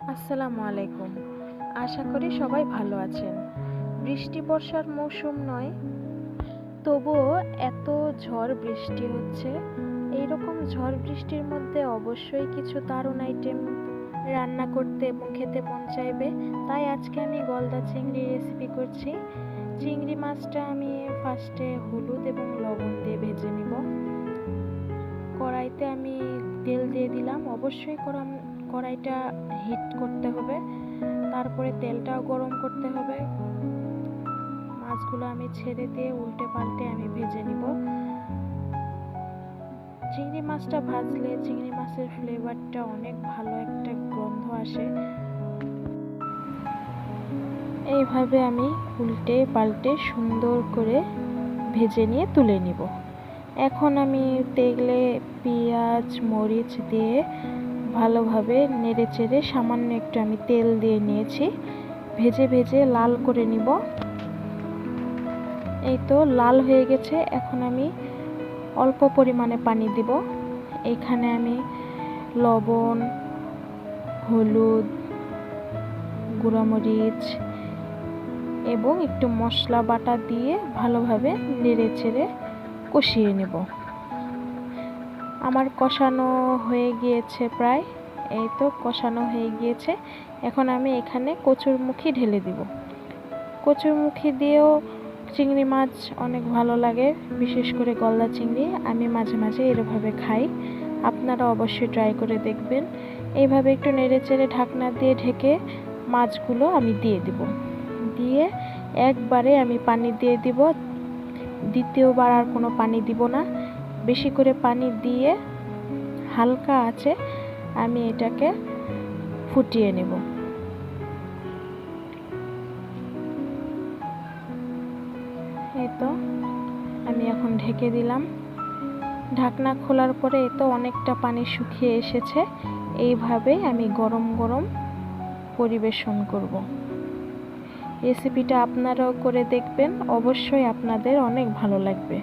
আসসালামু আলাইকুম। আশা করি সবাই ভালো আছেন। বৃষ্টি বর্ষার মৌসুম নয়, তবুও এত ঝড় বৃষ্টি হচ্ছে। এই রকম ঝড় বৃষ্টির মধ্যে অবশ্যই কিছু দারুণ আইটেম রান্না করতে এবং খেতে মন চাইবে। তাই আজকে আমি গলদা চিংড়ি রেসিপি করছি। চিংড়ি মাছটা আমি ফার্স্টে হলুদ এবং লবণ দিয়ে ভেজে নিব। কড়াইতে আমি তেল দিয়ে দিলাম। অবশ্যই গরম কড়াইটা হিট করতে হবে। তারপরে তেলটাও গরম করতে হবে। মাছগুলো আমি ছেড়ে দিয়ে উল্টে পাল্টে আমি ভেজে নিব। চিংড়ি মাছটা ভাজলে চিংড়ি মাছের ফ্লেভারটা অনেক ভালো একটা গন্ধ আসে। এইভাবে আমি উল্টে পাল্টে সুন্দর করে ভেজে নিয়ে তুলে নিব। এখন আমি তেলে পেঁয়াজ, মরিচ দিয়ে ভালোভাবে নেড়ে চেড়ে সামান্য একটু আমি তেল দিয়ে নিয়েছি। ভেজে ভেজে লাল করে নিব। এই তো লাল হয়ে গেছে। এখন আমি অল্প পরিমাণে পানি দিব। এখানে আমি লবণ, হলুদ, গুঁড়ামরিচ এবং একটু মশলা বাটা দিয়ে ভালোভাবে নেড়ে চেড়ে কষিয়ে নেব। আমার কষানো হয়ে গিয়েছে প্রায়, এই তো কষানো হয়ে গিয়েছে। এখন আমি এখানে কচুরমুখী ঢেলে দিব। কচুরমুখী দিয়েও চিংড়ি মাছ অনেক ভালো লাগে, বিশেষ করে গলদা চিংড়ি। আমি মাঝে মাঝে এরভাবে খাই, আপনারা অবশ্যই ট্রাই করে দেখবেন। এইভাবে একটু নেড়ে চেড়ে ঢাকনা দিয়ে ঢেকে মাছগুলো আমি দিয়ে দিব। দিয়ে একবারে আমি পানি দিয়ে দিব। দ্বিতীয়বার আর কোনো পানি দিব না। বেশি করে পানি দিয়ে হালকা আছে, আমি এটাকে ফুটিয়ে নেব। এই তো, আমি এখন ঢেকে দিলাম। ঢাকনা খোলার পরে এ তো অনেকটা পানি শুকিয়ে এসেছে, এইভাবে আমি গরম গরম পরিবেশন করব। রেসিপিটা আপনারাও করে দেখবেন, অবশ্যই আপনাদের অনেক ভালো লাগবে।